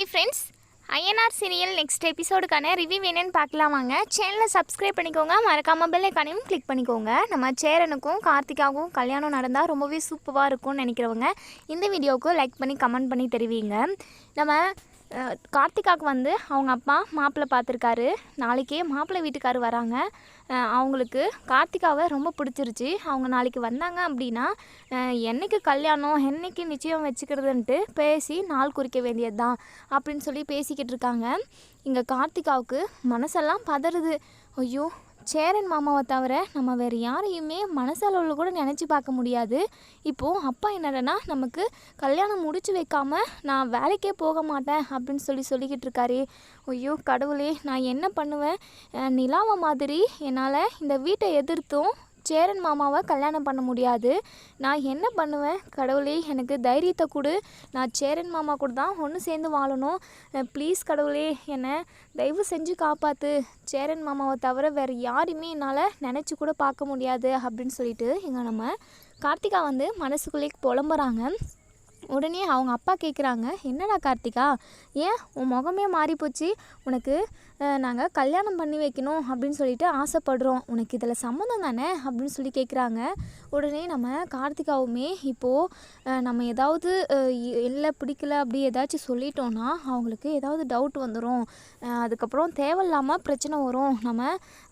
Hi friends INR serial next எபிசோடுக்கான review என்னன்னு பார்க்கலாம் வாங்க. சேனலை சப்ஸ்கிரைப் பண்ணிக்கோங்க. மறக்காமல் பெல் ஐக்கானையும் கிளிக் பண்ணிக்கோங்க. நம்ம சேரனுக்கும் கார்த்திகாவுக்கும் கல்யாணம் நடந்தால் ரொம்பவே சூப்பராக இருக்கும்னு நினைக்கிறவங்க இந்த வீடியோவுக்கு லைக் பண்ணி கமெண்ட் பண்ணி தெரிவிங்க. நம்ம கார்த்திகாவுக்கு வந்து அவங்க அப்பா மாப்பிள்ளை பார்த்துருக்காரு. நாளைக்கே மாப்பிள்ளை வீட்டுக்கார் வராங்க. அவங்களுக்கு கார்த்திகாவை ரொம்ப பிடிச்சிருச்சு. அவங்க நாளைக்கு வந்தாங்க அப்படின்னா என்னைக்கு கல்யாணம் என்னைக்கு நிச்சயம் வச்சுக்கிறதுன்ட்டு பேசி நாள் குறிக்க வேண்டியது தான் அப்படின்னு சொல்லி பேசிக்கிட்டு இருக்காங்க. இங்கே கார்த்திகாவுக்கு மனசெல்லாம் பதறுது. ஐயோ சேரன் மாமாவை தவிர நம்ம வேறு யாரையுமே மனசளவில் கூட நினச்சி பார்க்க முடியாது. இப்போது அப்பா என்னடனா நமக்கு கல்யாணம் முடிச்சு வைக்காமல் நான் வேலைக்கே போக மாட்டேன் அப்படின்னு சொல்லி சொல்லிக்கிட்டு இருக்காரு. ஐயோ கடவுளே நான் என்ன பண்ணுவேன்? நிலாவை மாதிரி என்னால் இந்த வீட்டை எதிர்த்தும் சேரன் மாமாவை கல்யாணம் பண்ண முடியாது. நான் என்ன பண்ணுவேன்? கடவுளே எனக்கு தைரியத்தை கொடு. நான் சேரன் மாமா கூட தான் ஒன்று சேர்ந்து வாழணும். ப்ளீஸ் கடவுளே என்னை தயவு செஞ்சு காப்பாற்று சேரன் மாமாவை தவிர வேறு யாரையுமே என்னால் நினச்சி கூட பார்க்க முடியாது அப்படின்னு சொல்லிட்டு இங்கே நம்ம கார்த்திகா வந்து மனசுக்குள்ளே புலம்புறாங்க. உடனே அவங்க அப்பா கேட்குறாங்க என்னடா கார்த்திகா? ஏன் உன் முகமே மாறி போச்சு உனக்கு நாங்கள் கல்யாணம் பண்ணி வைக்கணும் அப்படின்னு சொல்லிட்டு ஆசைப்படுறோம். உனக்கு இதில் சம்மந்தம் தானே? அப்படின்னு சொல்லி கேட்குறாங்க உடனே நம்ம கார்த்திகாவுமே இப்போது நம்ம ஏதாவது இல்லை பிடிக்கல அப்படி ஏதாச்சும் சொல்லிட்டோன்னா அவங்களுக்கு ஏதாவது டவுட் வந்துடும் அதுக்கப்புறம் தேவையில்லாமல் பிரச்சனை வரும். நம்ம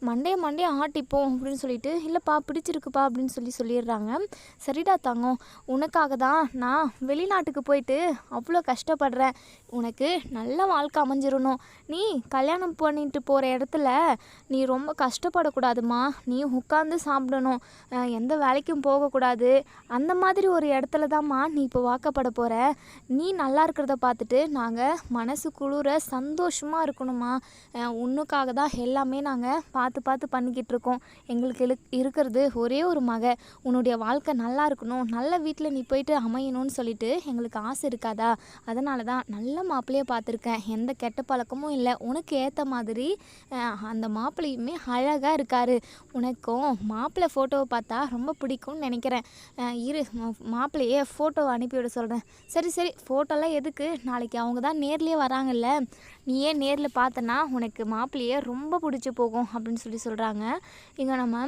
மண்டே மண்டே ஆட்டிப்போம் அப்படின்னு சொல்லிட்டு இல்லைப்பா பிடிச்சிருக்குப்பா அப்படின்னு சொல்லி சொல்லிடுறாங்க. சரிடா தங்கம் உனக்காக தான் நான் வெளிநாட்டுக்கு போயிட்டு அவ்வளோ கஷ்டப்படுறேன். உனக்கு நல்ல வாழ்க்கை அமைஞ்சிடணும். நீ கல்யாணம் பண்ணிட்டு போகிற இடத்துல நீ ரொம்ப கஷ்டப்படக்கூடாதுமா நீ உட்காந்து சாப்பிடணும். எந்த வேலைக்கும் போகக்கூடாது. அந்த மாதிரி ஒரு இடத்துல தான்மா நீ இப்போ வாக்கப்பட போகிற நீ நல்லா இருக்கிறத பார்த்துட்டு நாங்கள் மனசு குளிர சந்தோஷமாக இருக்கணுமா உன்னுக்காக தான் எல்லாமே நாங்கள் பார்த்து பார்த்து பண்ணிக்கிட்டு இருக்கோம். எங்களுக்கு இருக்கிறது ஒரே ஒரு மக. உன்னுடைய வாழ்க்கை நல்லா இருக்கணும். நல்ல வீட்டில் நீ போயிட்டு அமையணும்னு சொல்லிட்டு எங்களுக்கு ஆசை இருக்காதா? அதனால தான் நல்ல மாப்பிள்ளையே பார்த்துருக்கேன். எந்த கெட்ட பழக்கமும் இல்லை. உனக்கு ஏற்ற மாதிரி அந்த மாப்பிள்ளையுமே அழகாக இருக்கார். உனக்கும் மாப்பிள்ளை ஃபோட்டோவை பார்த்தா ரொம்ப பிடிக்கும்னு நினைக்கிறேன். இரு மாப்பிள்ளையே ஃபோட்டோவை அனுப்பிவிட சொல்கிறேன் சரி சரி ஃபோட்டோலாம் எதுக்கு? நாளைக்கு அவங்க தான் நேர்லேயே வராங்கல்ல. நீயே நேரில் பார்த்தனா உனக்கு மாப்பிள்ளையே ரொம்ப பிடிச்சி போகும் அப்படின்னு சொல்லி சொல்கிறாங்க இங்கே நம்ம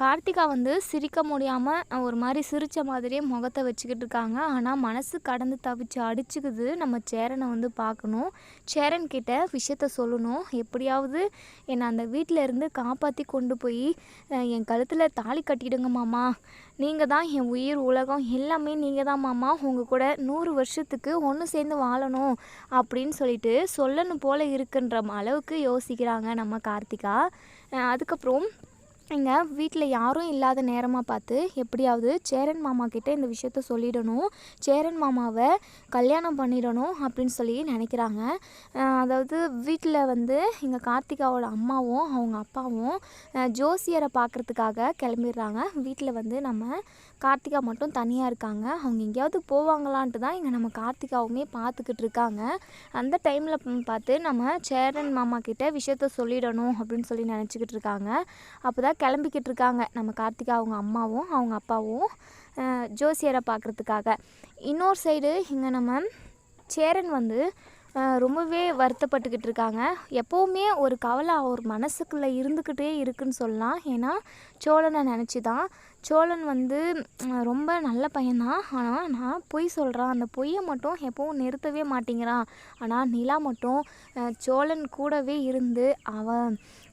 கார்த்திகா வந்து சிரிக்க முடியாமல் ஒரு மாதிரி சிரித்த மாதிரியே முகத்தை வச்சுக்கிட்டு இருக்காங்க. ஆனால் மனசு கடந்து தவிச்சு அடிச்சுக்குது. நம்ம சேரனை வந்து பார்க்கணும். சேரன் கிட்ட விஷயத்த சொல்லணும். எப்படியாவது என்னை அந்த வீட்டில் இருந்து காப்பாற்றி கொண்டு போய் என் கழுத்தில் தாலி கட்டிடுங்க மாமா. நீங்கள் தான் என் உயிர் உலகம் எல்லாமே நீங்கள் தான் மாமா. உங்கள் கூட நூறு வருஷத்துக்கு ஒன்று சேர்ந்து வாழணும் அப்படின்னு சொல்லிட்டு சொல்லணும் போல இருக்குன்ற அளவுக்கு யோசிக்கிறாங்க நம்ம கார்த்திகா. அதுக்கப்புறம் இங்கே வீட்டில் யாரும் இல்லாத நேரமாக பார்த்து எப்படியாவது சேரன் மாமா கிட்டே இந்த விஷயத்த சொல்லிடணும் சேரன் மாமாவை கல்யாணம் பண்ணிடணும் அப்படின்னு சொல்லி நினைக்கிறாங்க. அதாவது வீட்டில் வந்து இங்கே கார்த்திகாவோட அம்மாவும் அவங்க அப்பாவும் ஜோசியரை பார்க்குறதுக்காக கிளம்பிடுறாங்க. வீட்டில் வந்து நம்ம கார்த்திகா மட்டும் தனியாக இருக்காங்க. அவங்க எங்கேயாவது போவாங்களான்ட்டு தான் இங்கே நம்ம கார்த்திகாவுமே பார்த்துக்கிட்டு இருக்காங்க. அந்த டைமில் பார்த்து நம்ம சேரன் மாமா கிட்ட விஷயத்த சொல்லிடணும் அப்படின்னு சொல்லி நினச்சிக்கிட்டு இருக்காங்க. அப்போ தான் கிளம்பிக்கிட்டு இருக்காங்க. நம்ம கார்த்திகா அவங்க அம்மாவும் அவங்க அப்பாவும் ஜோசியரை பார்க்குறதுக்காக இன்னொரு சைடு இங்கே நம்ம சேரன் வந்து ரொம்பவே வருத்தப்பட்டுக்கிட்டு இருக்காங்க. எப்போவுமே ஒரு கவலை அவர் மனசுக்குள்ளே இருந்துக்கிட்டே இருக்குன்னு சொல்லலாம். ஏன்னா சோழனை நினச்சி தான் சோழன் வந்து ரொம்ப நல்ல பையன்தான். ஆனால் நான் பொய் சொல்கிறான் அந்த பொய்யை மட்டும் எப்போவும் நிறுத்தவே மாட்டேங்கிறான். ஆனால் நிலா மட்டும் சோழன் கூடவே இருந்து அவன்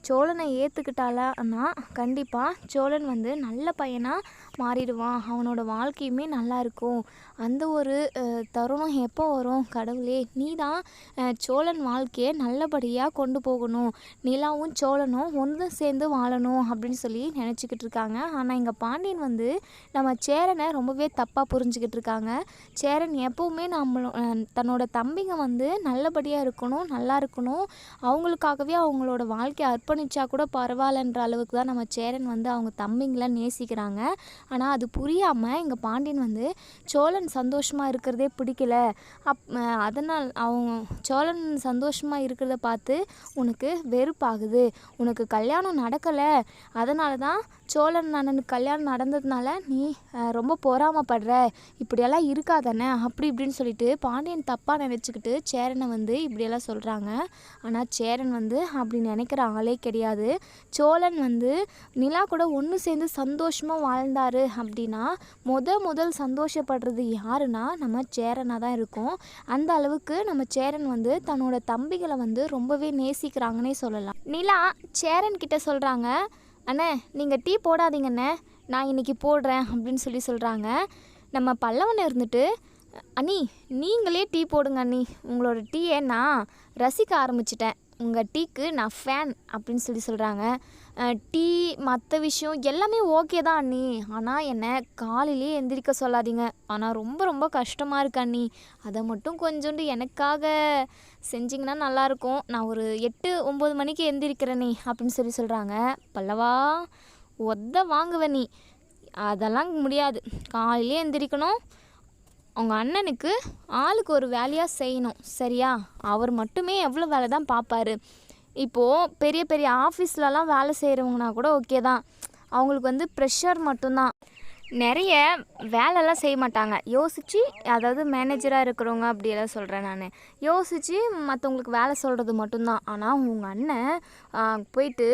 சோழனை ஏற்றுக்கிட்டாலன்னா கண்டிப்பாக சோழன் வந்து நல்ல பையனாக மாறிடுவான். அவனோட வாழ்க்கையுமே நல்லா இருக்கும். அந்த ஒரு தருணம் எப்போ வரும் கடவுளே? நீ தான் சோழன் வாழ்க்கையை நல்லபடியாக கொண்டு போகணும். நிலாவும் சோழனும் ஒன்று சேர்ந்து வாழணும் அப்படின்னு சொல்லி நினச்சிக்கிட்டு இருக்காங்க. ஆனால் இங்கே பாண்டியன் வந்து நம்ம சேரனை ரொம்பவே தப்பாக புரிஞ்சுக்கிட்டு இருக்காங்க. சேரன் எப்போவுமே நம்மளோ தன்னோட தம்பிங்க வந்து நல்லபடியாக இருக்கணும் நல்லா இருக்கணும். அவங்களுக்காகவே அவங்களோட வாழ்க்கையை அர்ப்பணித்தா கூட பரவாயில்லன்ற அளவுக்கு தான் நம்ம சேரன் வந்து அவங்க தம்பிங்களை நேசிக்கிறாங்க. ஆனால் அது புரியாமல் இங்கே பாண்டியன் வந்து சோழன் சந்தோஷமாக இருக்கிறதே பிடிக்கல. அப் அதனால் அவங்க சோழன் சந்தோஷமாக இருக்கிறத பார்த்து உனக்கு வெறுப்பாகுது. உனக்கு கல்யாணம் நடக்கலை. அதனால தான் சோழன் அண்ணனுக்கு கல்யாணம் நடந்ததுனால நீ ரொம்ப பொறாமப்படுற. இப்படியெல்லாம் இருக்காதானே? அப்படி இப்படின்னு சொல்லிட்டு பாண்டியன் தப்பாக நினச்சிக்கிட்டு சேரனை வந்து இப்படியெல்லாம் சொல்கிறாங்க ஆனால் சேரன் வந்து அப்படி நினைக்கிற ஆளே கிடையாது. சோழன் வந்து நிலா கூட ஒன்று சேர்ந்து சந்தோஷமாக வாழ்ந்தார் அப்படின்னா முத முதல் சந்தோஷப்படுறது யாருன்னா நம்ம சேரனாக தான் இருக்கும். அந்த அளவுக்கு நம்ம சேரன் வந்து தன்னோட தம்பிகளை வந்து ரொம்பவே நேசிக்கிறாங்கன்னே சொல்லலாம். நிலா சேரன் கிட்ட சொல்கிறாங்க அண்ணே நீங்கள் டீ போடாதீங்கண்ணே. நான் இன்னைக்கு போடுறேன் அப்படின்னு சொல்லி சொல்கிறாங்க நம்ம பல்லவனை இருந்துட்டு அண்ணி நீங்களே டீ போடுங்க அண்ணி. உங்களோட டீயை நான் ரசிக்க ஆரம்பிச்சிட்டேன். உங்கள் டீக்கு நான் ஃபேன் அப்படின்னு சொல்லி சொல்கிறாங்க டீ மற்ற விஷயம் எல்லாமே ஓகே தான் அண்ணி. ஆனால் என்னை காலையிலேயே எந்திரிக்க சொல்லாதீங்க. ஆனால் ரொம்ப ரொம்ப கஷ்டமாக இருக்கு அண்ணி. அதை மட்டும் கொஞ்சோண்டு எனக்காக செஞ்சிங்கன்னா நல்லாயிருக்கும். நான் ஒரு எட்டு ஒம்பது மணிக்கு எந்திரிக்கிறேனே அப்படின்னு சொல்லி சொல்கிறாங்க பல்லவா ஒத்த வாங்குவ நீ. அதெல்லாம் முடியாது. காலையிலே எந்திரிக்கணும். உங்கள் அண்ணனுக்கு ஆளுக்கு ஒரு வேலையாக செய்யணும் சரியா? அவர் மட்டுமே எவ்வளோ வேலை தான் பார்ப்பாரு இப்போது பெரிய பெரிய ஆஃபீஸ்லலாம் வேலை செய்கிறவங்கன்னா கூட ஓகே தான். அவங்களுக்கு வந்து ப்ரெஷர் மட்டும்தான். நிறைய வேலைலாம் செய்ய மாட்டாங்க. யோசித்து அதாவது மேனேஜராக இருக்கிறவங்க அப்படியெல்லாம் சொல்கிறேன் நான். யோசித்து மற்றவங்களுக்கு வேலை சொல்கிறது மட்டும்தான். ஆனால் உங்கள் அண்ணன் போயிட்டு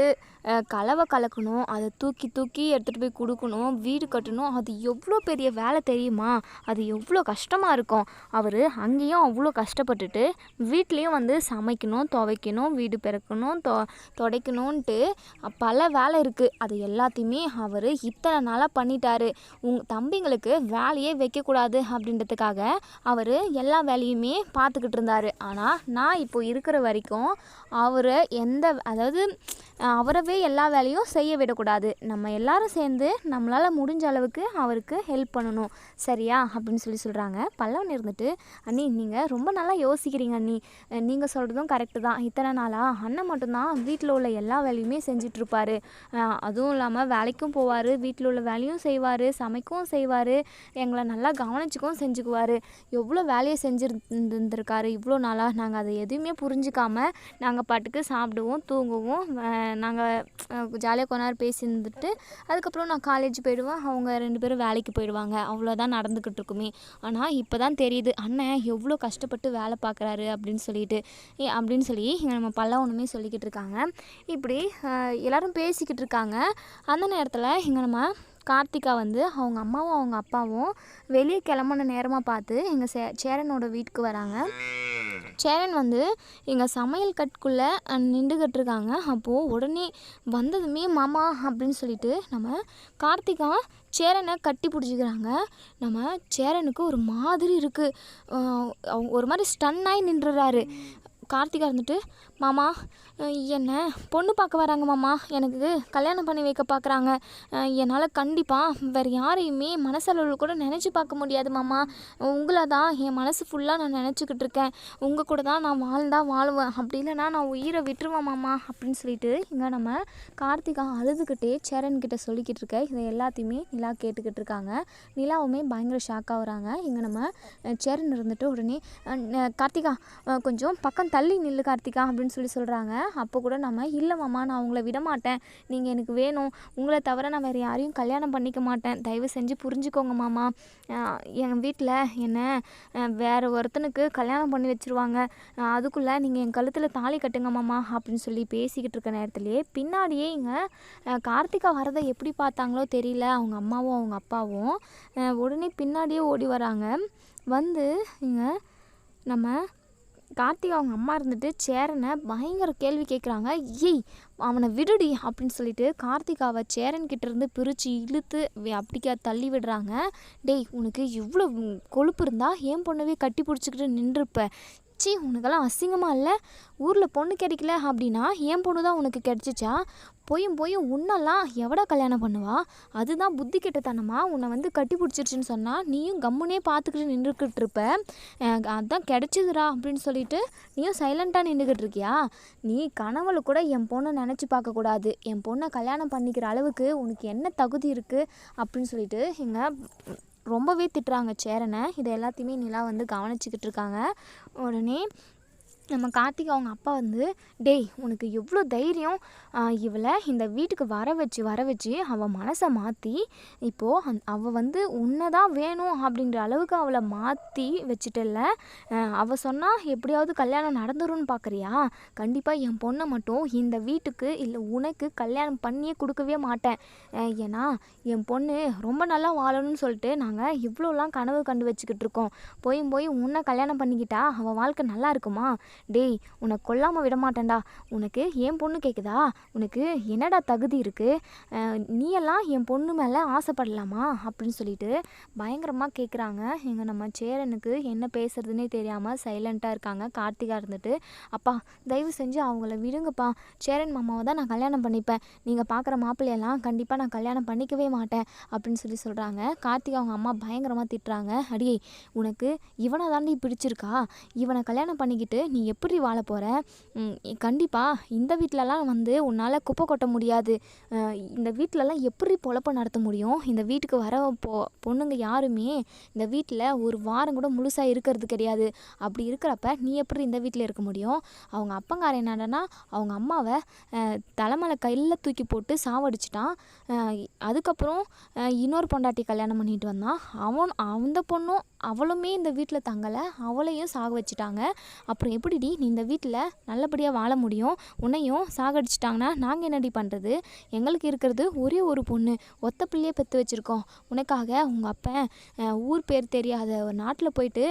கலவை கலக்கணும் அதை தூக்கி தூக்கி எடுத்துகிட்டு போய் கொடுக்கணும் வீடு கட்டணும் அது எவ்வளோ பெரிய வேலை தெரியுமா? அது எவ்வளோ கஷ்டமாக இருக்கும். அவர் அங்கேயும் அவ்வளோ கஷ்டப்பட்டுட்டு வீட்லேயும் வந்து சமைக்கணும் துவைக்கணும் வீடு பிறக்கணும் தொ துடைக்கணுன்ட்டு பல வேலை இருக்குது அது எல்லாத்தையுமே அவர் இத்தனை நாளாக பண்ணிட்டாரு. உங் தம்பிங்களுக்கு வேலையே வைக்கக்கூடாது அப்படின்றதுக்காக அவர் எல்லா வேலையுமே பார்த்துக்கிட்டு இருந்தார். ஆனால் நான் இப்போ இருக்கிற வரைக்கும் அவரை எந்த அதாவது அவரவே எல்லா வேலையும் செய்ய விடக்கூடாது. நம்ம எல்லாரும் சேர்ந்து நம்மளால் முடிஞ்ச அளவுக்கு அவருக்கு ஹெல்ப் பண்ணணும். சரியா? அப்படின்னு சொல்லி சொல்கிறாங்க பல்லவன் இருந்துட்டு அண்ணி நீங்கள் ரொம்ப நல்லா யோசிக்கிறீங்க அண்ணி. நீங்கள் சொல்கிறதும் கரெக்டு தான். இத்தனை நாளாக அண்ணன் மட்டும்தான் வீட்டில் உள்ள எல்லா வேலையுமே செஞ்சிட்ருப்பார் அதுவும் இல்லாமல் வேலைக்கும் போவார் வீட்டில் உள்ள வேலையும் செய்வார் சமைக்கவும் செய்வார். எங்களை நல்லா கவனிச்சிக்கவும் செஞ்சுக்குவார். எவ்வளோ வேலையை செஞ்சுருந்துருக்காரு இவ்வளோ நாளாக நாங்கள் அதை எதுவுமே புரிஞ்சிக்காமல் நாங்கள் பாட்டுக்கு சாப்பிடுவோம் தூங்குவோம். நாங்கள் ஜாலியாக கொஞ்ச நேரம் பேசியிருந்துட்டு அதுக்கப்புறம் நான் காலேஜ் போயிடுவேன். அவங்க ரெண்டு பேரும் வேலைக்கு போயிடுவாங்க. அவ்வளோதான் நடந்துக்கிட்டு இருக்குமே. ஆனால் இப்போ தான் தெரியுது அண்ணன் எவ்வளோ கஷ்டப்பட்டு வேலை பார்க்குறாரு அப்படின்னு சொல்லிட்டு அப்படின்னு சொல்லி நம்ம நம்ம ஒன்றுமே சொல்லிக்கிட்டு இருக்காங்க. இப்படி எல்லோரும் எல்லாரும் பேசிக்கிட்டு இருக்காங்க. அந்த நேரத்தில் இங்கே நம்ம கார்த்திகா வந்து அவங்க அம்மாவும் அவங்க அப்பாவும் வெளியே கிளம்புன நேரமாக பார்த்து எங்கள் சே சேரனோட வீட்டுக்கு வராங்க. சேரன் வந்து எங்கள் சமையல் கட்டுக்குள்ளே நின்றுக்கிட்டு இருக்காங்க அப்போது உடனே வந்ததுமே மாமா அப்படின்னு சொல்லிட்டு நம்ம கார்த்திகா சேரனை கட்டி பிடிச்சிக்கிறாங்க. நம்ம சேரனுக்கு ஒரு மாதிரி இருக்குது ஒரு மாதிரி ஸ்டன்னாகி நின்றுறாரு. கார்த்திகா இருந்துட்டு மாமா என்ன? பொண்ணு பார்க்க வராங்க மாமா. எனக்கு கல்யாணம் பண்ணி வைக்க பார்க்குறாங்க. என்னால் கண்டிப்பாக வேறு யாரையுமே மனசளவில் கூட நினச்சி பார்க்க முடியாது மாமா. உங்களை தான் என் மனசு ஃபுல்லாக நான் நினச்சிக்கிட்டு இருக்கேன். உங்கள் கூட தான் நான் வாழ்ந்தா வாழ்வேன். அப்படி இல்லைன்னா நான் உயிரை விட்டுருவேன் மாமா அப்படின்னு சொல்லிட்டு இங்கே நம்ம கார்த்திகா அழுதுகிட்டே சேரன்கிட்ட சொல்லிக்கிட்டு இருக்க. இதை எல்லாத்தையுமே நிலா கேட்டுக்கிட்டு இருக்காங்க. நிலாவுமே பயங்கர ஷாக்காக வராங்க. இங்கே நம்ம சேரன் இருந்துட்டு உடனே கார்த்திகா கொஞ்சம் பக்கம் தள்ளி நில்லு கார்த்திகா அப்படின்னு சொல்லி சொல்கிறாங்க அப்போ கூட நம்ம இல்லை மாமா நான் உங்களை விட மாட்டேன் நீங்கள் எனக்கு வேணும். உங்களை தவிர நான் வேறு யாரையும் கல்யாணம் பண்ணிக்க மாட்டேன். தயவு செஞ்சு புரிஞ்சுக்கோங்க மாமா. என் வீட்டில் என்ன வேறு ஒருத்தனுக்கு கல்யாணம் பண்ணி வச்சிருவாங்க. அதுக்குள்ளே நீங்கள் என் கழுத்தில் தாலி கட்டுங்க மாமா அப்படின்னு சொல்லி பேசிக்கிட்டு இருக்க நேரத்துலேயே பின்னாடியே இங்கே கார்த்திகா வரதை எப்படி பார்த்தாங்களோ தெரியல. அவங்க அம்மாவும் அவங்க அப்பாவும் உடனே பின்னாடியே ஓடி வராங்க. வந்து இங்கே நம்ம கார்த்திக் அவங்க அம்மா இருந்துட்டு சேரனை பயங்கர கேள்வி கேட்குறாங்க ஏய் அவனை விடுடி அப்படின்னு சொல்லிட்டு கார்த்திகாவை சேரன் கிட்டேருந்து பிரித்து இழுத்து அப்படிக்கா தள்ளி விடுறாங்க. டேய் உனக்கு இவ்வளோ கொழுப்பு இருந்தால் ஏன் பொண்ணவே கட்டி பிடிச்சிக்கிட்டு நின்றுருப்ப ச்சீ உனக்கெல்லாம் அசிங்கமாக இல்லை? ஊரில் பொண்ணு கிடைக்கல அப்படின்னா என் பொண்ணு தான் உனக்கு கிடைச்சிச்சா? போயும் போயும் உன்னெல்லாம் எவடா கல்யாணம் பண்ணுவா? அதுதான் புத்தி கெட்டத்தனமா உன்னை வந்து கட்டி பிடிச்சிருச்சுன்னு சொன்னால் நீயும் கம்முனே பார்த்துக்கிட்டு நின்றுக்கிட்டு இருப்ப. அதான் கிடைச்சிதுடா அப்படின்னு சொல்லிட்டு நீயும் சைலண்ட்டாக நின்றுக்கிட்டு இருக்கியா? நீ கனவுல கூட என் பொண்ணை நினச்சி பார்க்கக்கூடாது என் பொண்ணை கல்யாணம் பண்ணிக்கிற அளவுக்கு உனக்கு என்ன தகுதி இருக்குது அப்படின்னு சொல்லிட்டு எங்கள் ரொம்பவே திட்டுறாங்க சேரனை. இதை எல்லாத்தையுமே நிலா வந்து கவனிச்சிக்கிட்டு இருக்காங்க. உடனே நம்ம கார்த்திக் அவங்க அப்பா வந்து டேய் உனக்கு எவ்வளோ தைரியம்? இவளை இந்த வீட்டுக்கு வர வச்சு வர வச்சு அவள் மனசை மாற்றி இப்போது அந் அவள் வந்து உன்னை தான் வேணும் அப்படின்ற அளவுக்கு அவளை மாற்றி வச்சுட்டல அவள் சொன்னால் எப்படியாவது கல்யாணம் நடந்துரும்னு பார்க்குறியா கண்டிப்பாக என் பொண்ணை மட்டும் இந்த வீட்டுக்கு இல்லை உனக்கு கல்யாணம் பண்ணியே கொடுக்கவே மாட்டேன். ஏன்னா என் பொண்ணு ரொம்ப நல்லா வாழணும்னு சொல்லிட்டு நாங்கள் இவ்வளோலாம் கனவு கண்டு வச்சுக்கிட்டு இருக்கோம். போய் போய் உன்னை கல்யாணம் பண்ணிக்கிட்டா அவள் வாழ்க்கை நல்லா இருக்குமா? டேய் உன்னை கொல்லாமல் விட மாட்டேன்டா உனக்கு என் பொண்ணு கேட்குதா உனக்கு என்னடா தகுதி இருக்குது நீ எல்லாம் என் பொண்ணு மேலே ஆசைப்படலாமா? அப்படின்னு சொல்லிட்டு பயங்கரமாக கேட்குறாங்க எங்கள் நம்ம சேரனுக்கு என்ன பேசுறதுன்னே தெரியாமல் சைலண்ட்டாக இருக்காங்க. கார்த்திகா இருந்துட்டு அப்பா தயவு செஞ்சு அவங்கள விடுங்கப்பா. சேரன் மாமாவை தான் நான் கல்யாணம் பண்ணிப்பேன். நீங்கள் பார்க்குற மாப்பிள்ளையெல்லாம் கண்டிப்பாக நான் கல்யாணம் பண்ணிக்கவே மாட்டேன். அப்படின்னு சொல்லி சொல்கிறாங்க கார்த்திகா அவங்க அம்மா பயங்கரமாக திட்டுறாங்க. அடியே உனக்கு இவனை தாண்டி பிடிச்சிருக்கா? இவனை கல்யாணம் பண்ணிக்கிட்டு நீ எப்படி வாழ போகிற கண்டிப்பாக இந்த வீட்டிலலாம் வந்து உன்னால் குப்பை கொட்ட முடியாது. இந்த வீட்டிலலாம் எப்படி பொழப்ப நடத்த முடியும்? இந்த வீட்டுக்கு வர பொ பொண்ணுங்க யாருமே இந்த வீட்டில் ஒரு வாரம் கூட முழுசாக இருக்கிறது கிடையாது. அப்படி இருக்கிறப்ப நீ எப்படி இந்த வீட்டில் இருக்க முடியும்? அவங்க அப்பங்கார என்னடனா அவங்க அம்மாவை தலைமலை கையில் தூக்கி போட்டு சாவடிச்சிட்டான். அதுக்கப்புறம் இன்னொரு பொண்டாட்டி கல்யாணம் பண்ணிட்டு வந்தான். அவன் அந்த பொண்ணும் அவளுமே இந்த வீட்டில் தங்கலை அவளையும் சாக வச்சுட்டாங்க. அப்புறம் எப்படிடி நீ இந்த வீட்டில் நல்லபடியாக வாழ முடியும்? உன்னையும் சாகடிச்சிட்டாங்கன்னா நாங்கள் என்னடி பண்ணுறது எங்களுக்கு இருக்கிறது ஒரே ஒரு பொண்ணு ஒத்த பிள்ளையே பெற்று வச்சுருக்கோம். உனக்காக உங்கள் அப்பன் ஊர் பேர் தெரியாத ஒரு நாட்டில் போயிட்டு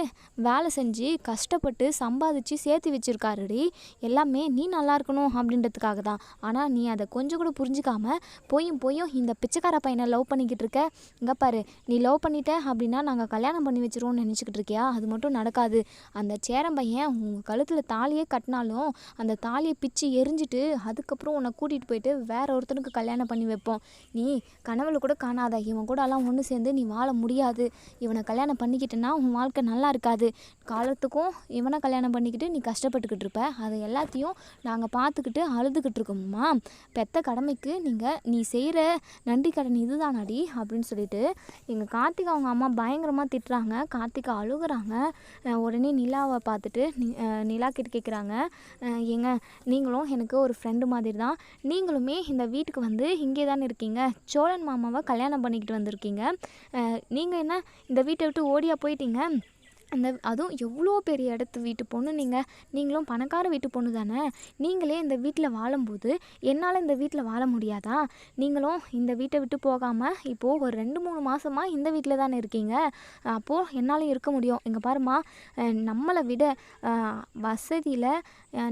வேலை செஞ்சு கஷ்டப்பட்டு சம்பாதிச்சு சேர்த்து வச்சுருக்காருடி. எல்லாமே நீ நல்லா இருக்கணும் அப்படின்றதுக்காக தான். ஆனால் நீ அதை கொஞ்சம் கூட புரிஞ்சுக்காம போயும் போயும் இந்த பிச்சைக்கார பையனை லவ் பண்ணிக்கிட்டு இருக்க. இங்கே பாரு நீ லவ் பண்ணிட்ட அப்படின்னா நாங்கள் கல்யாணம் பண்ணி வச்சிருவோம்னு நினச்சிக்கிட்டு இருக்கியா அது மட்டும் நடக்காது. அந்த சேரன் பையன் உங்கள் கழுத்தில் தாலியே கட்டினாலும் அந்த தாலியை பிச்சு எரிஞ்சிட்டு அதுக்கப்புறம் உன்னை கூட்டிகிட்டு போயிட்டு வேற ஒருத்தனுக்கு கல்யாணம் பண்ணி வைப்போம். நீ கனவுல கூட காணாத. இவன் கூட எல்லாம் ஒன்று சேர்ந்து நீ வாழ முடியாது. இவனை கல்யாணம் பண்ணிக்கிட்டேன்னா உன் வாழ்க்கை நல்லா இருக்காது. காலத்துக்கும் இவனை கல்யாணம் பண்ணிக்கிட்டு நீ கஷ்டப்பட்டுக்கிட்டு இருப்ப. அதை எல்லாத்தையும் நாங்கள் பார்த்துக்கிட்டு அழுதுகிட்டு இருக்கோம்மா பெத்த கடமைக்கு நீங்கள் நீ செய்கிற நன்றி கடன் இதுதானாடி அப்படின்னு சொல்லிட்டு எங்கள் கார்த்திக் அவங்க அம்மா பயங்கரமாக திட்டுறாங்க. கார்த்திகா அழுகுறாங்க. உடனே நிலாவை பார்த்துட்டு நி- நிலா கிட்ட கேட்குறாங்க ஏங்க நீங்களும் எனக்கு ஒரு ஃப்ரெண்டு மாதிரி தான் நீங்களுமே இந்த வீட்டுக்கு வந்து இங்கே தானே இருக்கீங்க. சோழன் மாமாவை கல்யாணம் பண்ணிக்கிட்டு வந்திருக்கீங்க. நீங்கள் என்ன இந்த வீட்டை விட்டு ஓடியா போயிட்டீங்க? அந்த அதுவும் எவ்வளோ பெரிய இடத்து வீட்டு பொண்ணு நீங்கள் நீங்களும் பணக்கார வீட்டு பொண்ணு தானே? நீங்களே இந்த வீட்டில் வாழும்போது என்னால் இந்த வீட்டில் வாழ முடியாதா? நீங்களும் இந்த வீட்டை விட்டு போகாமல் இப்போது ஒரு ரெண்டு மூணு மாதமாக இந்த வீட்டில் தானே இருக்கீங்க. அப்போது என்னாலும் இருக்க முடியும். இங்கே பாருமா நம்மளை விட வசதியில்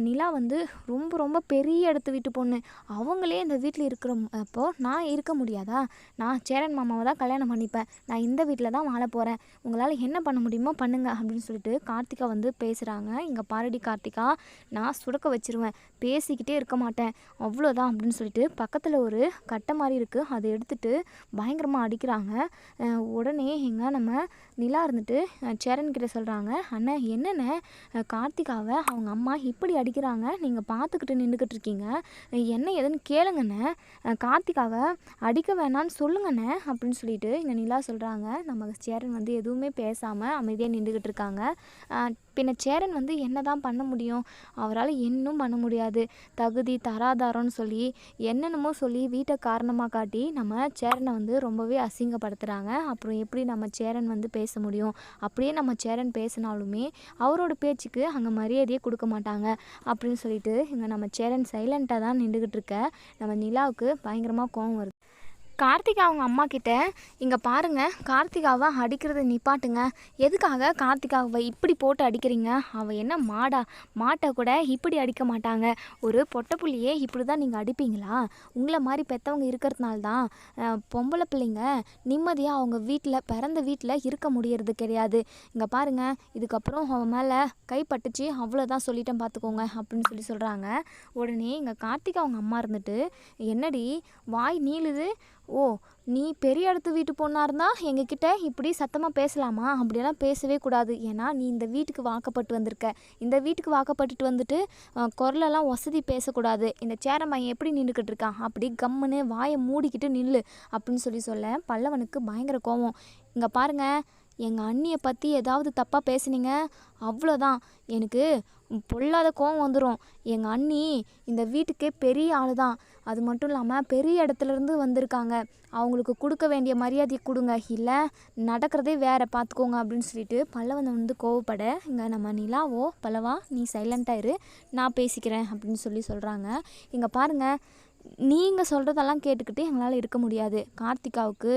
நிலா வந்து ரொம்ப ரொம்ப பெரிய இடத்து வீட்டு பொண்ணு. அவங்களே இந்த வீட்டில் இருக்கிற அப்போ நான் இருக்க முடியாதா? நான் சேரன் மாமாவை தான் கல்யாணம் பண்ணிப்பேன். நான் இந்த வீட்டில் தான் வாழ போகிறேன் உங்களால் என்ன பண்ண முடியுமோ பண்ணுங்க அப்படின்னு சொல்லிட்டு கார்த்திகா வந்து பேசுகிறாங்க இங்கே பாரடி கார்த்திகா நான் சுடக்க வச்சிருவேன். பேசிக்கிட்டே இருக்க மாட்டேன். அவ்வளோதான் அப்படின்னு சொல்லிட்டு பக்கத்தில் ஒரு கட்டை மாதிரி இருக்குது அதை எடுத்துட்டு பயங்கரமாக அடிக்கிறாங்க. உடனே எங்கே நம்ம நிலா இருந்துட்டு சேரன் கிட்ட சொல்கிறாங்க அண்ணன் என்னென்ன கார்த்திகாவை அவங்க அம்மா இப்படி அடிக்கிறாங்க. நீங்கள் பார்த்துக்கிட்டு நின்றுக்கிட்டு இருக்கீங்க. என்ன ஏதுன்னு கேளுங்கண்ணே. கார்த்திகாவை அடிக்க வேணான்னு சொல்லுங்கண்ணே. அப்படின்னு சொல்லிட்டு இங்கே நிலா சொல்கிறாங்க நம்ம சேரன் வந்து எதுவுமே பேசாமல் அமைதியாக நின்று நின்றுக்கிட்டு இருக்காங்க. பின்ன சேரன் வந்து என்ன தான் பண்ண முடியும்? அவரால் இன்னும் பண்ண முடியாது. தகுதி தராதாரம்னு சொல்லி என்னென்னமோ சொல்லி வீட்டை காரணமாக காட்டி நம்ம சேரனை வந்து ரொம்பவே அசிங்கப்படுத்துகிறாங்க அப்புறம் எப்படி நம்ம சேரன் வந்து பேச முடியும்? அப்படியே நம்ம சேரன் பேசினாலுமே அவரோட பேச்சுக்கு அங்கே மரியாதையே கொடுக்க மாட்டாங்க. அப்படின்னு சொல்லிட்டு இங்கே நம்ம சேரன் சைலண்ட்டாக தான் நின்றுக்கிட்டு இருக்க. நம்ம நிலாவுக்கு பயங்கரமாக கோவம் வருது. கார்த்திகா அவங்க அம்மா கிட்ட இங்கே பாருங்கள் கார்த்திகாவை அடிக்கிறத நிப்பாட்டுங்க. எதுக்காக கார்த்திகாவை இப்படி போட்டு அடிக்கிறீங்க? அவள் என்ன மாடா? மாட்டை கூட இப்படி அடிக்க மாட்டாங்க. ஒரு பொட்டை புள்ளியே இப்படி தான் நீங்கள் அடிப்பீங்களா? உங்களை மாதிரி பெற்றவங்க இருக்கிறதுனால தான் பொம்பளை பிள்ளைங்க நிம்மதியாக அவங்க வீட்டில் பிறந்த வீட்டில் இருக்க முடியறது கிடையாது. இங்கே பாருங்கள் இதுக்கப்புறம் அவன் மேலே கைப்பட்டுச்சு அவ்வளோதான் சொல்லிட்டேன் பார்த்துக்கோங்க அப்படின்னு சொல்லி சொல்கிறாங்க உடனே இங்கே கார்த்திகா அவங்க அம்மா இருந்துட்டு என்னடி வாய் நீளுது ஓ நீ பெரிய இடத்து வீட்டு பொண்ணாக இருந்தால் எங்ககிட்ட இப்படி சத்தமாக பேசலாமா? அப்படியெல்லாம் பேசவே கூடாது. ஏன்னா நீ இந்த வீட்டுக்கு வாக்கப்பட்டு வந்திருக்க. இந்த வீட்டுக்கு வாக்கப்பட்டுட்டு வந்துட்டு குரலெல்லாம் வசதி பேசக்கூடாது. இந்த சேரம்மையன் எப்படி நின்றுக்கிட்டு இருக்கான்? அப்படி கம்முன்னு வாயை மூடிக்கிட்டு நில்லு அப்படின்னு சொல்லி சொல்ல பல்லவனுக்கு பயங்கர கோவம். இங்கே பாருங்க எங்கள் அண்ணியை பற்றி ஏதாவது தப்பாக பேசுனீங்க? அவ்வளோதான் எனக்கு பொல்லாத கோவம் வந்துடும் எங்கள் அண்ணி இந்த வீட்டுக்கே பெரிய ஆள் தான் அது மட்டும் இல்லாமல் பெரிய இடத்துலேருந்து வந்திருக்காங்க. அவங்களுக்கு கொடுக்க வேண்டிய மரியாதையை கொடுங்க. இல்லை நடக்கிறதே வேற பார்த்துக்கோங்க அப்படின்னு சொல்லிட்டு பல்லவன் வந்து கோவப்பட இங்கே நம்ம நிலாவோ பல்லவா நீ சைலண்ட்டாக இரு. நான் பேசிக்கிறேன் அப்படின்னு சொல்லி சொல்கிறாங்க இங்கே பாருங்கள் நீங்கள் சொல்கிறதெல்லாம் கேட்டுக்கிட்டு எங்களால் இருக்க முடியாது. கார்த்திகாவுக்கு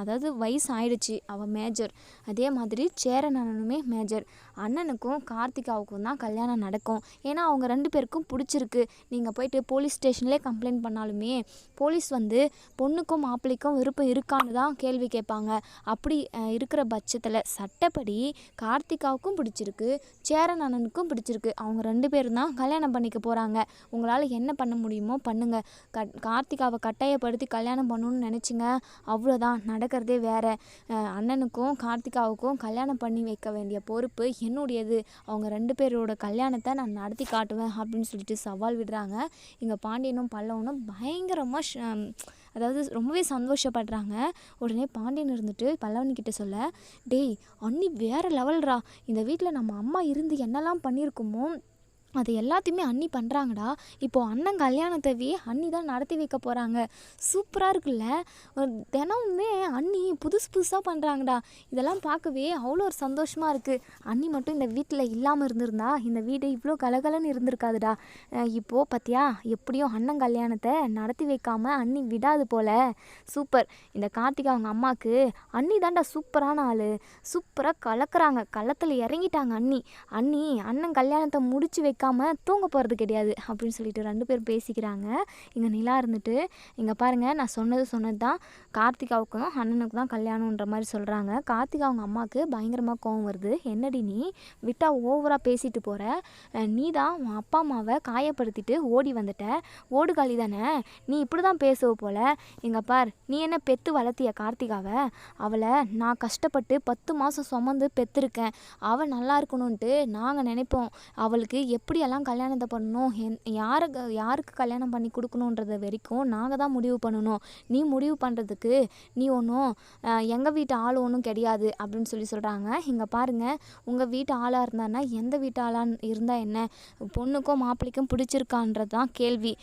அதாவது வயசு ஆயிடுச்சு அவள் மேஜர் அதே மாதிரி சேரன் அண்ணனுமே மேஜர் அண்ணனுக்கும் கார்த்திகாவுக்கும் தான் கல்யாணம் நடக்கும். ஏன்னா அவங்க ரெண்டு பேருக்கும் பிடிச்சிருக்கு. நீங்கள் போயிட்டு போலீஸ் ஸ்டேஷன்லேயே கம்ப்ளைண்ட் பண்ணாலுமே போலீஸ் வந்து பொண்ணுக்கும் மாப்பிள்ளைக்கும் விருப்பம் இருக்கான்னு தான் கேள்வி கேட்பாங்க. அப்படி இருக்கிற பட்சத்தில் சட்டப்படி கார்த்திகாவுக்கும் பிடிச்சிருக்கு சேரன் அண்ணனுக்கும் பிடிச்சிருக்கு. அவங்க ரெண்டு பேரும் தான் கல்யாணம் பண்ணிக்க போகிறாங்க உங்களால் என்ன பண்ண முடியுமோ பண்ணுங்கள் கட் கார்த்திகாவை கட்டாயப்படுத்தி கல்யாணம் பண்ணணும்னு நினச்சிங்க. அவ்வளோதான் நடக்கிறதே வேற. அண்ணனுக்கும் கார்த்திகாவுக்கும் கல்யாணம் பண்ணி வைக்க வேண்டிய பொறுப்பு என்னுடையது? அவங்க ரெண்டு பேரோட கல்யாணத்தை நான் நடத்தி காட்டுவேன் அப்படின்னு சொல்லிட்டு சவால் விடுறாங்க. இங்கே பாண்டியனும் பல்லவனும் பயங்கரமாக அதாவது ரொம்பவே சந்தோஷப்படுறாங்க. உடனே பாண்டியன் இருந்துட்டு பல்லவன்கிட்ட சொல்ல டேய் அண்ணி வேறு லெவல்ரா இந்த வீட்டில் நம்ம அம்மா இருந்து என்னெல்லாம் பண்ணியிருக்குமோ அது எல்லாத்தையுமே அண்ணி பண்ணுறாங்கடா இப்போது அண்ணன் கல்யாணத்தவி அண்ணி தான் நடத்தி வைக்க போகிறாங்க சூப்பராக இருக்குல்ல? தினமுமே அண்ணி புதுசு புதுசாக பண்ணுறாங்கடா இதெல்லாம் பார்க்கவே அவ்வளோ ஒரு சந்தோஷமாக இருக்குது அண்ணி மட்டும் இந்த வீட்டில் இல்லாமல் இருந்திருந்தா இந்த வீடு இவ்வளோ கலகலன்னு இருந்திருக்காதுடா. இப்போது பார்த்தியா எப்படியும் அண்ணன் கல்யாணத்தை நடத்தி வைக்காமல் அண்ணி விடாது போல. சூப்பர். இந்த கார்த்திக் அவங்க அம்மாவுக்கு அண்ணி தான்டா சூப்பரான ஆள். சூப்பராக கலக்கிறாங்க. களத்தில் இறங்கிட்டாங்க அண்ணி. அண்ணி அண்ணன் கல்யாணத்தை முடிச்சு வைக்காம தூங்க போகிறது கிடையாது அப்படின்னு சொல்லிட்டு ரெண்டு பேரும் பேசிக்கிறாங்க. இங்கே நிலா இருந்துட்டு இங்கே பாருங்கள் நான் சொன்னது சொன்னது தான் கார்த்திகாவுக்கும் அண்ணனுக்கு தான் கல்யாணன்ற மாதிரி சொல்கிறாங்க கார்த்திகா அவங்க அம்மாவுக்கு பயங்கரமாக கோவம் வருது. என்னடி நீ? விட்டா ஓவராக பேசிட்டு போகிற நீ தான் உன் அப்பா அம்மாவை காயப்படுத்திட்டு ஓடி வந்துட்ட. ஓடுகாலி தானே? நீ இப்படி தான் பேசுவ போல. இங்கே பார் நீ என்ன பெத்து வளர்த்திய கார்த்திகாவை? அவளை நான் கஷ்டப்பட்டு பத்து மாதம் சுமந்து பெத்திருக்கேன். அவள் நல்லா இருக்கணும்ன்ட்டு நாங்கள் நினைப்போம். அவளுக்கு எப்படியெல்லாம் கல்யாணத்தை பண்ணணும்? என் யாருக்கு யாருக்கு கல்யாணம் பண்ணி கொடுக்கணுன்றத வரைக்கும் நாங்கள் தான் முடிவு பண்ணணும். நீ முடிவு பண்ணுறதுக்கு நீ ஒன்றும் எங்கள் வீட்டு ஆள் ஒன்றும் கிடையாது அப்படின்னு சொல்லி சொல்கிறாங்க இங்கே பாருங்கள் உங்கள் வீட்டு ஆளாக இருந்தான்னா எந்த வீட்டு ஆளாக இருந்தால் என்ன? பொண்ணுக்கும் மாப்பிள்ளைக்கும் பிடிச்சிருக்கான்றது தான் கேள்வி.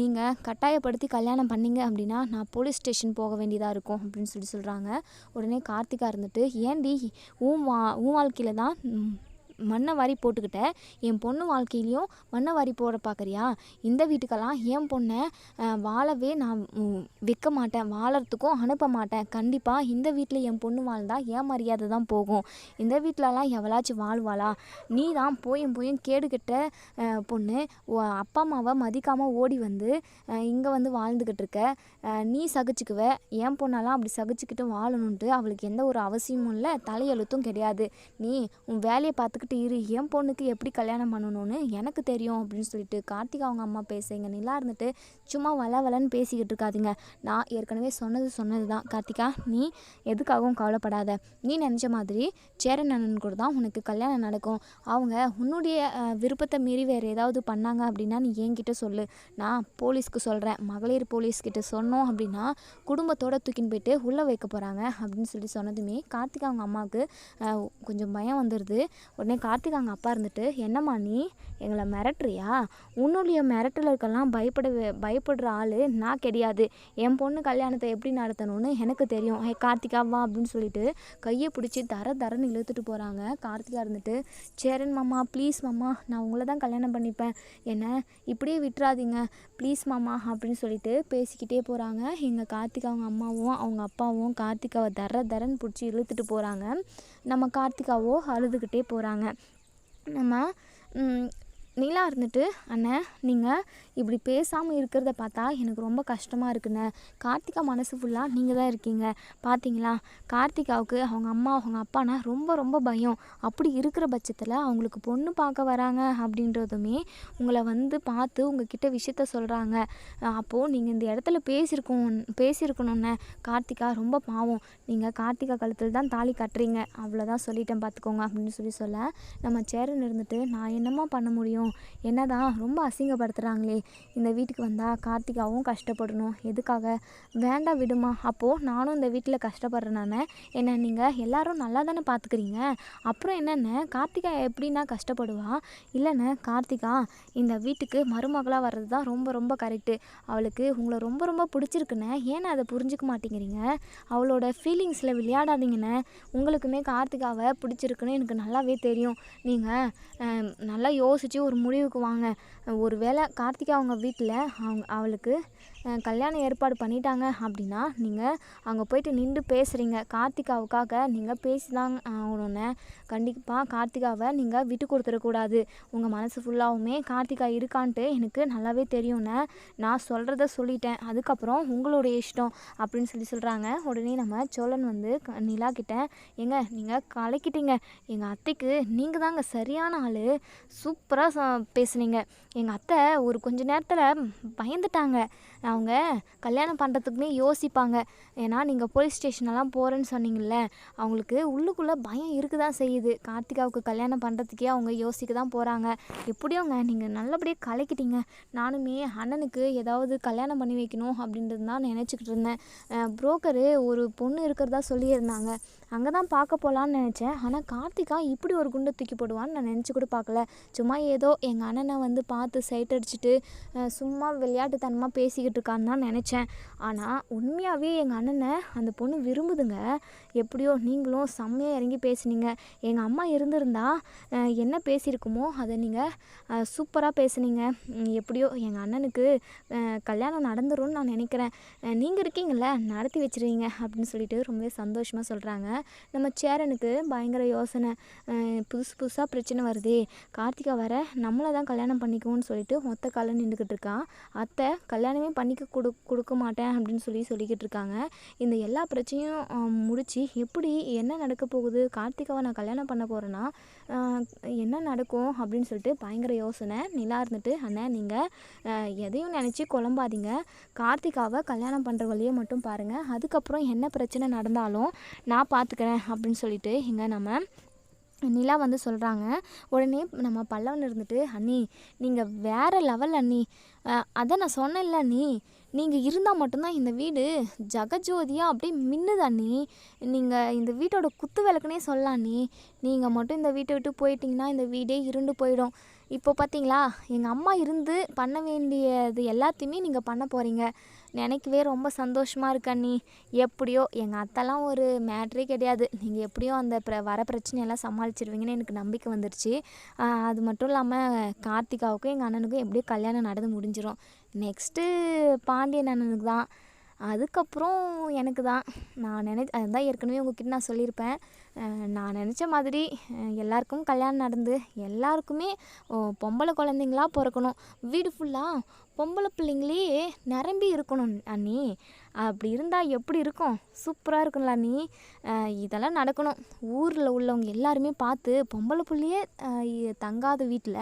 நீங்கள் கட்டாயப்படுத்தி கல்யாணம் பண்ணீங்க அப்படின்னா நான் போலீஸ் ஸ்டேஷன் போக வேண்டியதாக இருக்கும் அப்படின்னு சொல்லி சொல்கிறாங்க உடனே கார்த்திகா இருந்துட்டு ஏன்டி உன் வா உன் வாழ்க்கையில் தான் மண்ணை வாரி போட்டுக்கிட்ட. என் பொண்ணு வாழ்க்கையிலையும் மண்ணை வாரி போட பார்க்குறியா இந்த வீட்டுக்கெல்லாம் என் பொண்ணை வாழவே நான் விற்க வைக்க மாட்டேன். வாழறதுக்கும் அனுப்ப மாட்டேன். கண்டிப்பாக இந்த வீட்டில் என் பொண்ணு வாழ்ந்தால் ஏன் மரியாதை தான் போகும். இந்த வீட்டிலலாம் எவளாச்சும் வாழ்வாளா? நீ தான் போயும் போயும் கேடுகிட்ட பொண்ணு. அப்பா அம்மாவை மதிக்காமல் ஓடி வந்து இங்கே வந்து வாழ்ந்துக்கிட்டு இருக்க. நீ சகிச்சுக்குவ. என் பொண்ணெல்லாம் அப்படி சகிச்சுக்கிட்டு வாழணுன்ட்டு அவளுக்கு எந்த ஒரு அவசியமும் இல்லை. தலையெழுத்தும் கிடையாது. நீ உன் வேலையை பார்த்துக்கிட்டு இரு என் பொண்ணுக்கு எப்படி கல்யாணம் பண்ணணும்னு எனக்கு தெரியும் அப்படின்னு சொல்லிட்டு கார்த்திக் அவங்க அம்மா பேசுங்க நிலா இருந்துட்டு சும்மா வள வளன்னு பேசிக்கிட்டு இருக்காதீங்க. நான் ஏற்கனவே சொன்னது சொன்னது தான் கார்த்திகா நீ எதுக்காகவும் கவலைப்படாத. நீ நினச்ச மாதிரி சேரன் அண்ணன் கூட தான் உனக்கு கல்யாணம் நடக்கும். அவங்க உன்னுடைய விருப்பத்தை மீறி வேறு ஏதாவது பண்ணாங்க அப்படின்னா நீ என்கிட்ட சொல்லு. நான் போலீஸ்க்கு சொல்கிறேன் மகளிர் போலீஸ்கிட்ட சொன்னோம் அப்படின்னா குடும்பத்தோட தூக்கின்னு போயிட்டு உள்ளே வைக்க போகிறாங்க அப்படின்னு சொல்லி சொன்னதுமே கார்த்திக் அவங்க அம்மாவுக்கு கொஞ்சம் பயம் வந்துடுது உடனே கார்த்திகா அவங்க அப்பா இருந்துட்டு என்னம்மா நீ? எங்களை மிரட்டுறியா? உன்னுடைய மிரட்டலுக்கெல்லாம் பயப்பட பயப்படுற ஆள் நான் கிடையாது. என் பொண்ணு கல்யாணத்தை எப்படி நடத்தணும்னு எனக்கு தெரியும். ஹே கார்த்திகா வா அப்படின்னு சொல்லிட்டு கையை பிடிச்சி தர தரன்னு இழுத்துட்டு போகிறாங்க கார்த்திகா இருந்துட்டு சேரன் மாமா ப்ளீஸ் மாமா நான் உங்களை தான் கல்யாணம் பண்ணிப்பேன். என்ன இப்படியே விட்டுறாதீங்க. ப்ளீஸ் மாமா அப்படின்னு சொல்லிட்டு பேசிக்கிட்டே போகிறாங்க எங்கள் கார்த்திகா அவங்க அம்மாவும் அவங்க அப்பாவும் கார்த்திகாவை தர தரன்னு பிடிச்சி இழுத்துட்டு போகிறாங்க நம்ம கார்த்திகாவோ அழுதுகிட்டே போகிறாங்க நம்ம நிலா இருந்துட்டு அண்ணன் நீங்கள் இப்படி பேசாமல் இருக்கிறத பார்த்தா எனக்கு ரொம்ப கஷ்டமாக இருக்குண்ணே. கார்த்திகா மனசு ஃபுல்லாக நீங்கள் தான் இருக்கீங்க. பார்த்தீங்களா கார்த்திகாவுக்கு அவங்க அம்மா அவங்க அப்பானா ரொம்ப ரொம்ப பயம். அப்படி இருக்கிற பட்சத்தில் அவங்களுக்கு பொண்ணு பார்க்க வராங்க அப்படின்றதுமே உங்களை வந்து பார்த்து உங்ககிட்ட விஷயத்த சொல்கிறாங்க அப்போது நீங்கள் இந்த இடத்துல பேசியிருக்கோம் பேசியிருக்கணுண்ணே கார்த்திகா ரொம்ப பாவம். நீங்கள் கார்த்திகா கழுத்தில் தான் தாலி கட்டுறீங்க. அவ்வளோதான் சொல்லிட்டேன் பார்த்துக்கோங்க அப்படின்னு சொல்லி சொல்ல நம்ம சேரன் இருந்துட்டு நான் என்னம்மா பண்ண முடியும்? இருக்கணும் என்னதான் ரொம்ப அசிங்கப்படுத்துகிறாங்களே இந்த வீட்டுக்கு வந்தால் கார்த்திகாவும் கஷ்டப்படணும். எதுக்காக? வேண்டாம் விடுமா. அப்போது நானும் இந்த வீட்டில் கஷ்டப்படுறேனானே என்ன நீங்கள் எல்லாரும் நல்லா தானே பார்த்துக்கிறீங்க அப்புறம் என்னென்ன? கார்த்திகா எப்படின்னா கஷ்டப்படுவா? இல்லைண்ணே கார்த்திகா இந்த வீட்டுக்கு மருமகளாக வர்றது தான் ரொம்ப ரொம்ப கரெக்டு அவளுக்கு உங்களை ரொம்ப ரொம்ப பிடிச்சிருக்குண்ணே ஏன்னா அதை புரிஞ்சுக்க மாட்டேங்கிறீங்க? அவளோட ஃபீலிங்ஸில் விளையாடாதீங்கண்ணே உங்களுக்குமே கார்த்திகாவை பிடிச்சிருக்குன்னு எனக்கு நல்லாவே தெரியும். நீங்கள் நல்லா யோசித்து ஒரு முடிவுக்கு வாங்க. ஒரு வேளை கார்த்திகா அவங்க வீட்டில் அவங்க அவளுக்கு கல்யாணம் ஏற்பாடு பண்ணிட்டாங்க அப்படின்னா நீங்கள் அங்கே போயிட்டு நின்று பேசுகிறீங்க கார்த்திகாவுக்காக நீங்கள் பேசி தான் கண்டிப்பாக கார்த்திகாவை நீங்கள் விட்டு கொடுத்துடக்கூடாது உங்கள் மனசு ஃபுல்லாகவுமே கார்த்திகா இருக்கான்ட்டு எனக்கு நல்லாவே தெரியும்ண்ணே நான் சொல்கிறத சொல்லிட்டேன். அதுக்கப்புறம் உங்களுடைய இஷ்டம் அப்படின்னு சொல்லி சொல்கிறாங்க உடனே நம்ம சோழன் வந்து க- நிலா கிட்ட ஏங்க நீங்கள் கலக்கிட்டீங்க. எங்கள் அத்தைக்கு நீங்கள் தாங்க சரியான ஆள். சூப்பராக பேசுனீங்க. எங்கள் அத்தை ஒரு கொஞ்ச நேரத்தில் பயந்துட்டாங்க. அவங்க கல்யாணம் பண்ணுறதுக்குமே யோசிப்பாங்க. ஏன்னா நீங்கள் போலீஸ் ஸ்டேஷனெல்லாம் போகிறேன்னு சொன்னீங்கல்ல அவங்களுக்கு உள்ளுக்குள்ளே பயம் இருக்க தான் செய்யுது. கார்த்திகாவுக்கு கல்யாணம் பண்ணுறதுக்கே அவங்க யோசிக்க தான் போகிறாங்க எப்படியோங்க நீங்கள் நல்லபடியாக கலைக்கிட்டீங்க? நானுமே அண்ணனுக்கு ஏதாவது கல்யாணம் பண்ணி வைக்கணும் அப்படின்றது தான் நினச்சிக்கிட்டு இருந்தேன். புரோக்கரு ஒரு பொண்ணு இருக்கிறதா சொல்லியிருந்தாங்க. அங்கே தான் பார்க்க போகலான்னு நினச்சேன். ஆனால் கார்த்திகா இப்படி ஒரு குண்டை தூக்கி போடுவான்னு நான் நினச்சி கூட பார்க்கல. சும்மா ஏதோ எங்கள் அண்ணனை வந்து பார்த்து சைட் அடிச்சுட்டு சும்மா விளையாட்டுத்தனமாக பேசிக்கிட்டு இருக்கான்னு தான் நினச்சேன். ஆனால் உண்மையாகவே எங்கள் அண்ணனை அந்த பொண்ணு விரும்புதுங்க. எப்படியோ நீங்களும் செம்மையாக இறங்கி பேசுனீங்க. எங்கள் அம்மா இருந்திருந்தா என்ன பேசியிருக்குமோ அதை நீங்கள் சூப்பராக பேசுனீங்க. எப்படியோ எங்கள் அண்ணனுக்கு கல்யாணம் நடந்துரும்னு நான் நினைக்கிறேன். நீங்கள் இருக்கீங்கள நடத்தி வச்சிருவீங்க அப்படின்னு சொல்லிட்டு ரொம்பவே சந்தோஷமாக சொல்கிறாங்க நம்ம சேரனுக்கு பயங்கர யோசனை. புதுசு புதுசாக பிரச்சனை வருதே. கார்த்திகா வர நம்மளை தான் கல்யாணம் பண்ணிக்குவோன்னு சொல்லிட்டு ஒத்த காலம் நின்றுக்கிட்டு இருக்கான் அத்தை கல்யாணமே பண்ணிக்க கொடு கொடுக்க மாட்டேன் அப்படின்னு சொல்லி சொல்லிக்கிட்டு இருக்காங்க. இந்த எல்லா பிரச்சனையும் முடித்து எப்படி என்ன நடக்க போகுது? கார்த்திகாவை நான் கல்யாணம் பண்ண போகிறேன்னா என்ன நடக்கும் அப்படின்னு சொல்லிட்டு பயங்கர யோசனை. நிலா இருந்துட்டு அண்ணன் நீங்கள் எதையும் நினச்சி குழம்பாதீங்க. கார்த்திகாவை கல்யாணம் பண்ணுற வழியை மட்டும் பாருங்கள் அதுக்கப்புறம் என்ன பிரச்சனை நடந்தாலும் நான் பார்த்துக்கிறேன் அப்படின்னு சொல்லிட்டு இங்கே நம்ம நிலா வந்து சொல்கிறாங்க உடனே நம்ம பல்லவன் இருந்துட்டு அண்ணி நீங்கள் வேறு லெவல் அண்ணி. அதை நான் சொன்னேன்ல அண்ணி. நீங்கள் இருந்தால் மட்டும்தான் இந்த வீடு ஜகஜோதியாக அப்படியே மின்னுது அண்ணி. நீங்கள் இந்த வீட்டோட குத்து விளக்குனே சொல்லலாம் அண்ணி. நீங்கள் மட்டும் இந்த வீட்டை விட்டு போயிட்டிங்கன்னா இந்த வீடே இருண்டு போயிடும். இப்போ பார்த்தீங்களா எங்கள் அம்மா இருந்து பண்ண வேண்டியது எல்லாத்தையுமே நீங்கள் பண்ண போகிறீங்க நினைக்கவே ரொம்ப சந்தோஷமாக இருக்கு அண்ணி எப்படியோ எங்கள் அத்தைலாம் ஒரு மேட்ரே கிடையாது. நீங்கள் எப்படியோ அந்த பிர வர பிரச்சனையெல்லாம் சமாளிச்சிருவீங்கன்னு எனக்கு நம்பிக்கை வந்துருச்சு. அது மட்டும் இல்லாமல் கார்த்திகாவுக்கும் எங்கள் அண்ணனுக்கும் எப்படியோ கல்யாணம் நடந்து முடிஞ்சிடும் நெக்ஸ்ட்டு பாண்டியன் அண்ணனுக்கு தான். அதுக்கப்புறம் எனக்கு தான். நான் நினை அதுதான் ஏற்கனவே உங்ககிட்ட நான் சொல்லியிருப்பேன். நான் நினச்ச மாதிரி எல்லாருக்கும் கல்யாணம் நடந்து எல்லாருக்குமே ஓ, பொம்பளை குழந்தைங்களா பிறக்கணும். வீடு ஃபுல்லாக பொம்பளை பிள்ளைங்களே நிரம்பி இருக்கணும் அண்ணி. அப்படி இருந்தால் எப்படி இருக்கும்? சூப்பராக இருக்கும்ல அண்ணி. இதெல்லாம் நடக்கணும். ஊரில் உள்ளவங்க எல்லாருமே பார்த்து பொம்பளை பிள்ளையே தங்காத வீட்டில்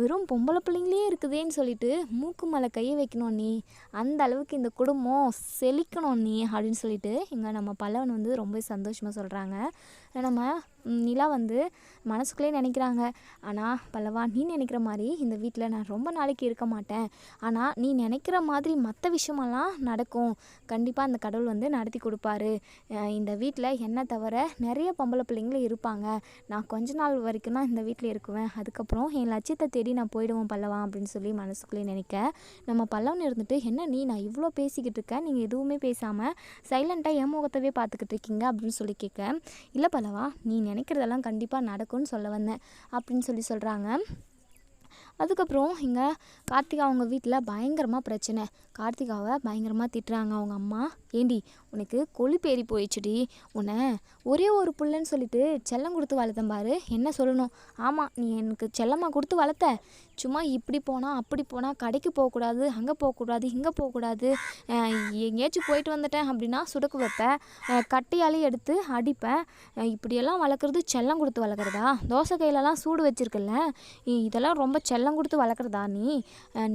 வெறும் பொம்பளை பிள்ளைங்களே இருக்குதேன்னு சொல்லிட்டு மூக்கு மேலே கையை வைக்கணும் நீ அந்த அளவுக்கு இந்த குடும்பம் செழிக்கணும் நீ அப்படின்னு சொல்லிட்டு இங்கே நம்ம பல்லவன் வந்து ரொம்ப சந்தோஷமாக சொல்கிறாங்க நம்ம ம், நிலா வந்து மனசுக்குள்ளே நினைக்கிறாங்க. ஆனால் பல்லவா நீ நினைக்கிற மாதிரி இந்த வீட்டில் நான் ரொம்ப நாளைக்கு இருக்க மாட்டேன். ஆனால் நீ நினைக்கிற மாதிரி மற்ற விஷயமெல்லாம் நடக்கும். கண்டிப்பாக அந்த கடவுள் வந்து நடத்தி கொடுப்பாரு. இந்த வீட்டில் என்னை தவிர நிறைய பொம்பளை பிள்ளைங்களும் இருப்பாங்க. நான் கொஞ்ச நாள் வரைக்கும் தான் இந்த வீட்டில் இருக்குவேன். அதுக்கப்புறம் என் லட்சியத்தை தேடி நான் போயிடுவோம் பல்லவா அப்படின்னு சொல்லி மனசுக்குள்ளே நினைக்க நம்ம பல்லவன் இருந்துட்டு என்ன நீ நான் இவ்வளோ பேசிக்கிட்டு இருக்கேன் நீங்கள் எதுவுமே பேசாமல் சைலண்ட்டாக என் முகத்தவே பார்த்துக்கிட்டு இருக்கீங்க? அப்படின்னு சொல்லி கேட்க இல்லை பல்லவா நீ நினைக்கிறதெல்லாம் கண்டிப்பாக நடக்கும்னு சொல்ல வந்தேன் அப்படின்னு சொல்லி சொல்கிறாங்க அதுக்கப்புறம் இங்கே கார்த்திகா அவங்க வீட்டில் பயங்கரமாக பிரச்சனை. கார்த்திகாவை பயங்கரமாக திட்டுறாங்க அவங்க அம்மா. ஏண்டி உனக்கு கொழுப்பேறி போயிடுச்சுடி. உன்னை ஒரே ஒரு புள்ளன்னு சொல்லிட்டு செல்லம் கொடுத்து வளர்த்தேன் பாரு. என்ன சொல்லணும்? ஆமாம் நீ எனக்கு செல்லமாக கொடுத்து வளர்த்த. சும்மா இப்படி போனால் அப்படி போனால் கடைக்கு போகக்கூடாது அங்கே போகக்கூடாது இங்கே போகக்கூடாது. எங்கேயாச்சும் போயிட்டு வந்துட்டேன் அப்படின்னா சுடக்கு வைப்பேன் கட்டையாலேயே கட்டையாலே எடுத்து அடிப்பேன். இப்படியெல்லாம் வளர்க்குறது செல்லம் கொடுத்து வளர்க்குறதா? தோசை கையிலலாம் சூடு வச்சிருக்கல இதெல்லாம் ரொம்ப செல்லம் செல்லம் கொடுத்து வளர்க்குறதா நீ?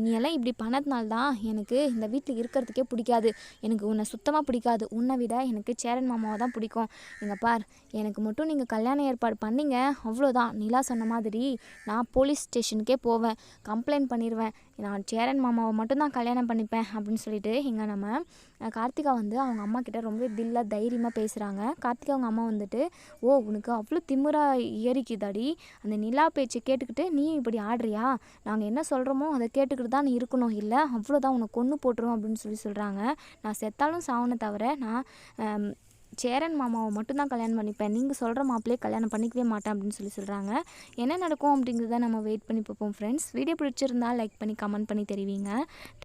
நீ எல்லாம் இப்படி பண்ணதுனால தான் எனக்கு இந்த வீட்டில் இருக்கிறதுக்கே பிடிக்காது. எனக்கு உன்னை சுத்தமாக பிடிக்காது. உன்னை விட எனக்கு சேரன் மாமாவை தான் பிடிக்கும். இங்க பார் எனக்கு மட்டும் நீங்கள் கல்யாண ஏற்பாடு பண்ணீங்க அவ்வளோதான் நிலா சொன்ன மாதிரி நான் போலீஸ் ஸ்டேஷனுக்கே போவேன். கம்ப்ளைண்ட் பண்ணிடுவேன் நான் சேரன் மாமாவை மட்டும்தான் கல்யாணம் பண்ணிப்பேன் அப்படின்னு சொல்லிட்டு இங்கே நம்ம கார்த்திகா வந்து அவங்க அம்மா கிட்ட ரொம்ப தில்லாக தைரியமாக பேசுகிறாங்க கார்த்திகா அவங்க அம்மா வந்துட்டு ஓ உனக்கு அவ்வளோ திமுறா ஏறிக்குதாடி. அந்த நிலா பேச்சு கேட்டுக்கிட்டு நீ இப்படி ஆடுறியா? நாங்கள் என்ன சொல்கிறோமோ அதை கேட்டுக்கிட்டு தான் நீ இருக்கணும். இல்லை அவ்வளோதான் உனக்கு கொன்று போட்டுரும் அப்படின்னு சொல்லி சொல்கிறாங்க நான் செத்தாலும் சாவனை தவிர நான் சேரன் மாமாவை மட்டும்தான் கல்யாணம் பண்ணிப்பேன். நீங்கள் சொல்கிற மாப்பிள்ளையே கல்யாணம் பண்ணிக்கவே மாட்டேன் அப்படின்னு சொல்லி சொல்கிறாங்க என்ன நடக்கும் அப்படிங்கிறத நம்ம வெயிட் பண்ணி பார்ப்போம் ஃப்ரெண்ட்ஸ் வீடியோ பிடிச்சிருந்தா லைக் பண்ணி கமெண்ட் பண்ணி தெரிவிங்க.